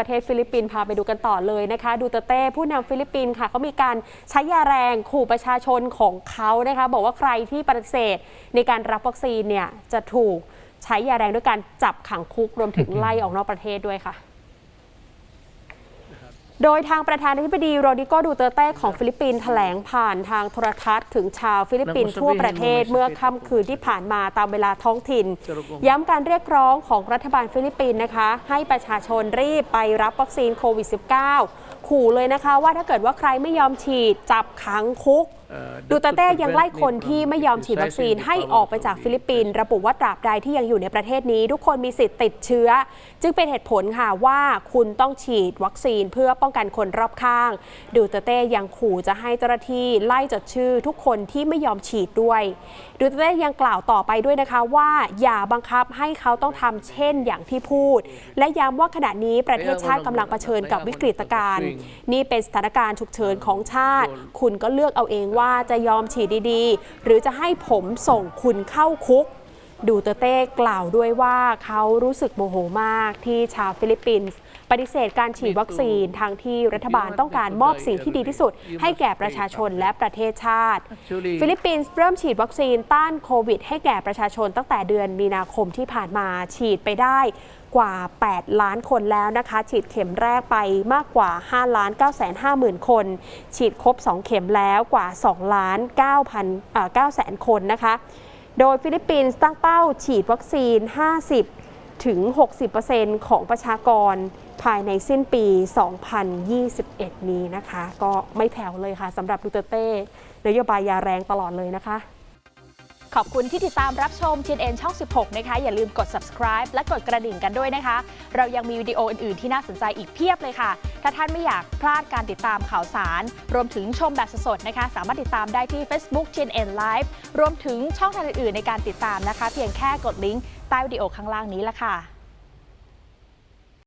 ประเทศฟิลิปปินส์พาไปดูกันต่อเลยนะคะ ดูเตอร์เต้ผู้นำฟิลิปปินส์ค่ะเขามีการใช้ยาแรงขู่ประชาชนของเขานะคะ บอกว่าใครที่ปฏิเสธในการรับวัคซีนเนี่ยจะถูกใช้ยาแรงด้วยการจับขังคุกรวมถึงไล่ออกนอกประเทศด้วยค่ะ โดยทางประธานาธิบดีโรดิโกดูเตอร์เต้ของฟิลิปปินส์แถลงผ่านทางโทรทัศน์ถึงชาวฟิลิปปินส์ทั่วประเทศเมื่อค่ำคืนที่ผ่านมาตามเวลาท้องถิ่น ย้ำการเรียกร้องของรัฐบาลฟิลิปปินส์นะคะ ให้ประชาชนรีบไปรับวัคซีนโควิด -19 ขู่เลยนะคะว่าถ้าเกิดว่าใครไม่ยอมฉีดจับขังคุก ดูเตอร์เต้ยังไล่คนที่ไม่ยอมฉีดวัคซีนให้ออกไปจากฟิลิปปินส์ระบุว่าตราบใดที่ยังอยู่ในประเทศนี้ ทุกคนมีสิทธิ์ติดเชื้อ จึงเป็นเหตุผลค่ะว่าคุณต้องฉีดวัคซีนเพื่อป้องกันคนรอบข้าง ดูเตอร์เต้ยังขู่จะให้เจ้าหน้าที่ไล่จดชื่อ ทุกคนที่ไม่ยอมฉีดด้วย ดูเตอร์เต้ยังกล่าวต่อไปด้วยนะคะว่าอย่าบังคับให้เขาต้องทำเช่นอย่างที่พูด และย้ำว่าขณะนี้ประเทศชาติกำลังเผชิญกับวิกฤตการณ์นี่เป็นสถานการณ์ฉุกเฉินของชาติ คุณก็เลือกเอาเองว่าว่าจะยอมฉีดดีๆ หรือจะให้ผมส่งคุณเข้าคุก ดูเตอร์เต้กล่าวด้วยว่าเขารู้สึกโมโหมากที่ชาวฟิลิปปินส์ปฏิเสธการฉีดวัคซีนทางที่รัฐบาลต้องการมอบสิ่งที่ดีที่สุด ให้แก่ประชาชนและประเทศชาติ ฟิลิปปินส์เริ่มฉีดวัคซีนต้านโควิด ให้แก่ประชาชนตั้งแต่เดือนมีนาคมที่ผ่านมาฉีดไปได้กว่า 8 ล้านคนแล้วนะคะ ฉีดเข็มแรกไปมากกว่า 5 ล้าน9แสน5หมื่นคน ฉีดครบ 2 เข็มแล้วกว่า 2 ล้าน9พัน9แสนคนนะคะ โดยฟิลิปปินส์ตั้งเป้าฉีดวัคซีน 50 ถึง 60%ของประชากรภายในสิ้นปี 2021 นี้นะคะ ก็ไม่แผ่วเลยค่ะสำหรับดูเตเต้นโยบายยาแรงตลอดเลยนะคะ ขอบคุณที่ติดตามรับชม TNN ช่อง 16 นะคะ อย่าลืมกด subscribe และกดกระดิ่งกันด้วยนะคะ เรายังมีวิดีโออื่น ๆ ที่น่าสนใจอีกเพียบเลยค่ะ ถ้าท่านไม่อยากพลาดการติดตามข่าวสาร รวมถึงชมแบบสดๆนะคะ สามารถติดตามได้ที่ Facebook TNN Live รวมถึงช่องทางอื่นๆในการติดตามนะคะ เพียงแค่กดลิงก์ใต้วิดีโอข้างล่างนี้ละค่ะ